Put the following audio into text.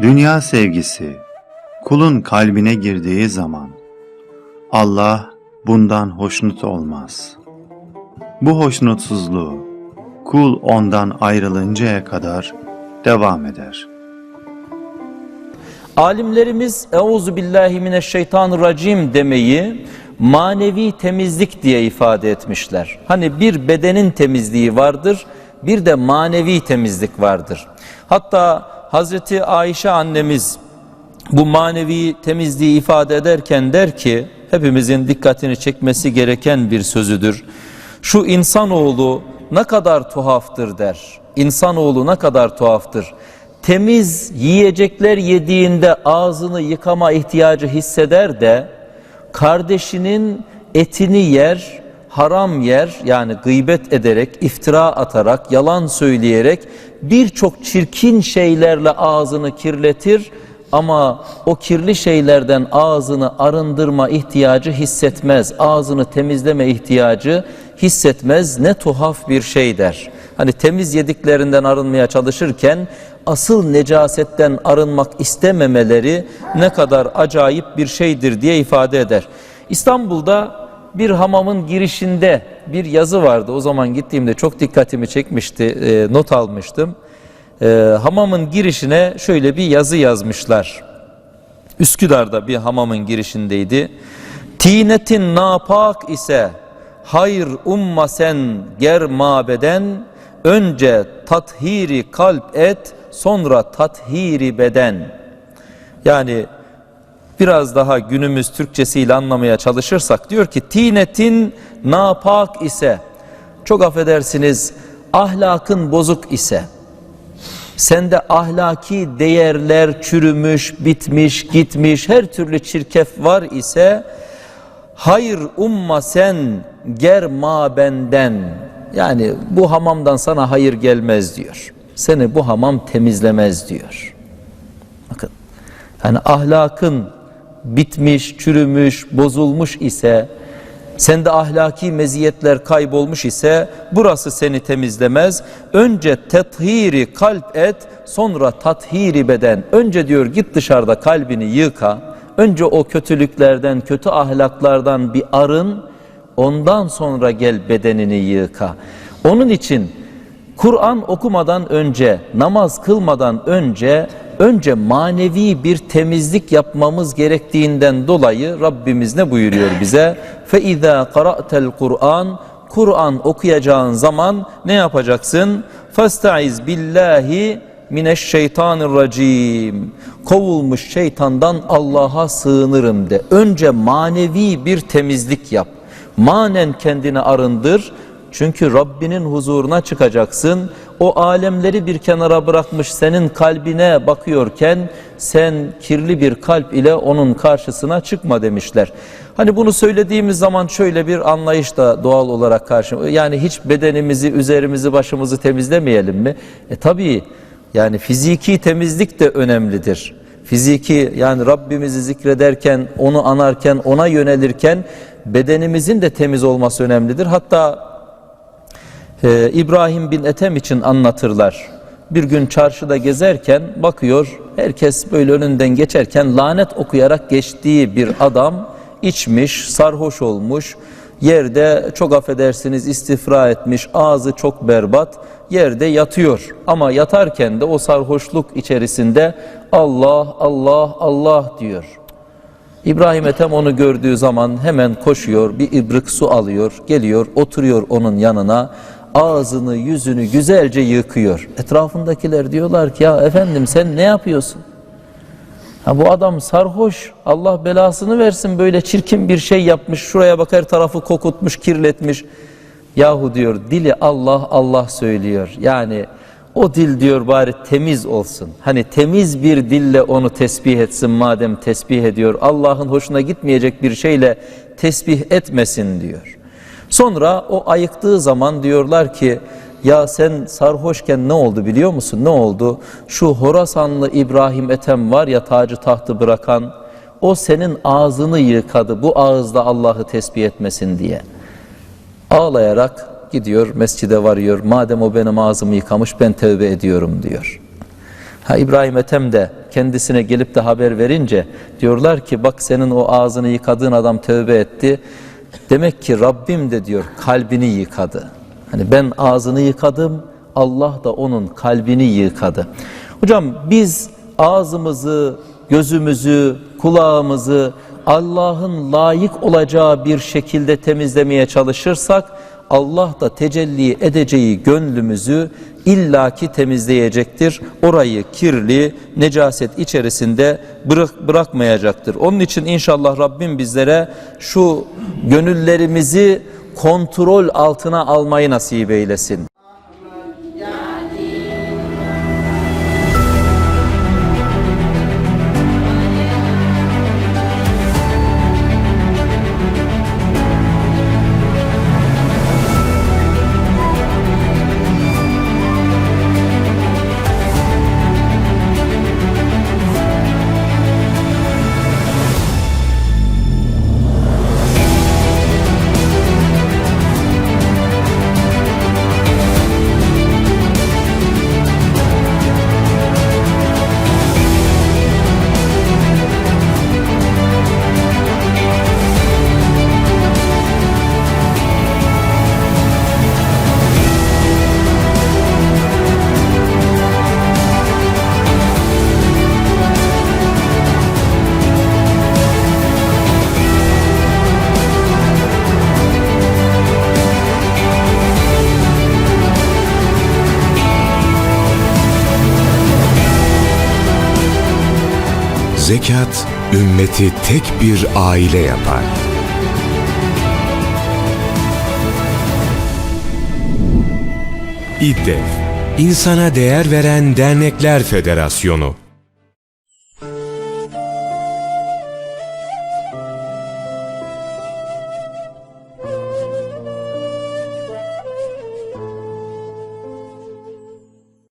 Dünya sevgisi kulun kalbine girdiği zaman Allah bundan hoşnut olmaz. Bu hoşnutsuzluğu kul ondan ayrılıncaya kadar devam eder. Alimlerimiz Euzu billahi mineşşeytanirracim demeyi manevi temizlik diye ifade etmişler. Hani bir bedenin temizliği vardır, bir de manevi temizlik vardır. Hatta Hazreti Ayşe annemiz bu manevi temizliği ifade ederken der ki hepimizin dikkatini çekmesi gereken bir sözüdür. Şu insanoğlu ne kadar tuhaftır der. İnsanoğlu ne kadar tuhaftır. Temiz yiyecekler yediğinde ağzını yıkama ihtiyacı hisseder de kardeşinin etini yer, haram yer yani gıybet ederek, iftira atarak, yalan söyleyerek birçok çirkin şeylerle ağzını kirletir ama o kirli şeylerden ağzını arındırma ihtiyacı hissetmez. Ağzını temizleme ihtiyacı hissetmez. Ne tuhaf bir şey der. Hani temiz yediklerinden arınmaya çalışırken asıl necasetten arınmak istememeleri ne kadar acayip bir şeydir diye ifade eder. İstanbul'da bir hamamın girişinde bir yazı vardı. O zaman gittiğimde çok dikkatimi çekmişti. E, not almıştım. E, hamamın girişine şöyle bir yazı yazmışlar. Üsküdar'da bir hamamın girişindeydi. Tinetin napak ise hayır umma sen ger mabeden önce tathiri kalp et sonra tathiri beden. Yani biraz daha günümüz Türkçesiyle anlamaya çalışırsak diyor ki tinetin napak ise çok affedersiniz ahlakın bozuk ise sende ahlaki değerler çürümüş, bitmiş, gitmiş, her türlü çirkef var ise hayır umma sen ger ma benden yani bu hamamdan sana hayır gelmez diyor. Seni bu hamam temizlemez diyor. Bakın yani ahlakın bitmiş, çürümüş, bozulmuş ise sende ahlaki meziyetler kaybolmuş ise burası seni temizlemez. Önce tethiri kalp et sonra tathiri beden. Önce diyor git dışarıda kalbini yıka. Önce o kötülüklerden, kötü ahlaklardan bir arın. Ondan sonra gel bedenini yıka. Onun için Kur'an okumadan önce, namaz kılmadan önce önce manevi bir temizlik yapmamız gerektiğinden dolayı Rabbimiz ne buyuruyor bize? İzâ qara'tel Kur'an Kur'an okuyacağın zaman ne yapacaksın? Fastaiz billahi mineşşeytanirracim. Kovulmuş şeytandan Allah'a sığınırım de. Önce manevi bir temizlik yap. Manen kendini arındır. Çünkü Rabbinin huzuruna çıkacaksın. O alemleri bir kenara bırakmış senin kalbine bakıyorken sen kirli bir kalp ile onun karşısına çıkma demişler. Hani bunu söylediğimiz zaman şöyle bir anlayış da doğal olarak karşı yani hiç bedenimizi, üzerimizi, başımızı temizlemeyelim mi? E tabii yani fiziki temizlik de önemlidir. Fiziki yani Rabbimizi zikrederken, onu anarken, ona yönelirken bedenimizin de temiz olması önemlidir. Hatta ee, İbrahim bin Ethem için anlatırlar. Bir gün çarşıda gezerken bakıyor herkes böyle önünden geçerken lanet okuyarak geçtiği bir adam içmiş, sarhoş olmuş, yerde çok affedersiniz istifra etmiş, ağzı çok berbat, yerde yatıyor. Ama yatarken de o sarhoşluk içerisinde Allah, Allah, Allah diyor. İbrahim Ethem onu gördüğü zaman hemen koşuyor, bir ibrık su alıyor, geliyor, oturuyor onun yanına ağzını yüzünü güzelce yıkıyor. Etrafındakiler diyorlar ki ya efendim sen ne yapıyorsun? Ha, bu adam sarhoş Allah belasını versin böyle çirkin bir şey yapmış şuraya bak her tarafı kokutmuş kirletmiş. Yahu diyor dili Allah Allah söylüyor yani o dil diyor bari temiz olsun. Hani temiz bir dille onu tesbih etsin madem tesbih ediyor. Allah'ın hoşuna gitmeyecek bir şeyle tesbih etmesin diyor. Sonra o ayıktığı zaman diyorlar ki ya sen sarhoşken ne oldu biliyor musun? Ne oldu? Şu Horasanlı İbrahim Ethem var ya tacı tahtı bırakan o senin ağzını yıkadı. Bu ağızda Allah'ı tesbih etmesin diye. Ağlayarak gidiyor mescide varıyor. Madem o benim ağzımı yıkamış ben tövbe ediyorum diyor. Ha İbrahim Ethem de kendisine gelip de haber verince diyorlar ki bak senin o ağzını yıkadığın adam tövbe etti. Demek ki Rabbim de diyor kalbini yıkadı. Hani ben ağzını yıkadım Allah da onun kalbini yıkadı. Hocam biz ağzımızı, gözümüzü, kulağımızı Allah'ın layık olacağı bir şekilde temizlemeye çalışırsak Allah da tecelli edeceği gönlümüzü illaki temizleyecektir. Orayı kirli, necaset içerisinde bırak, bırakmayacaktır. Onun için inşallah Rabbim bizlere şu gönüllerimizi kontrol altına almayı nasip eylesin. Zekat, ümmeti tek bir aile yapar. İDDEF, İnsana Değer Veren Dernekler Federasyonu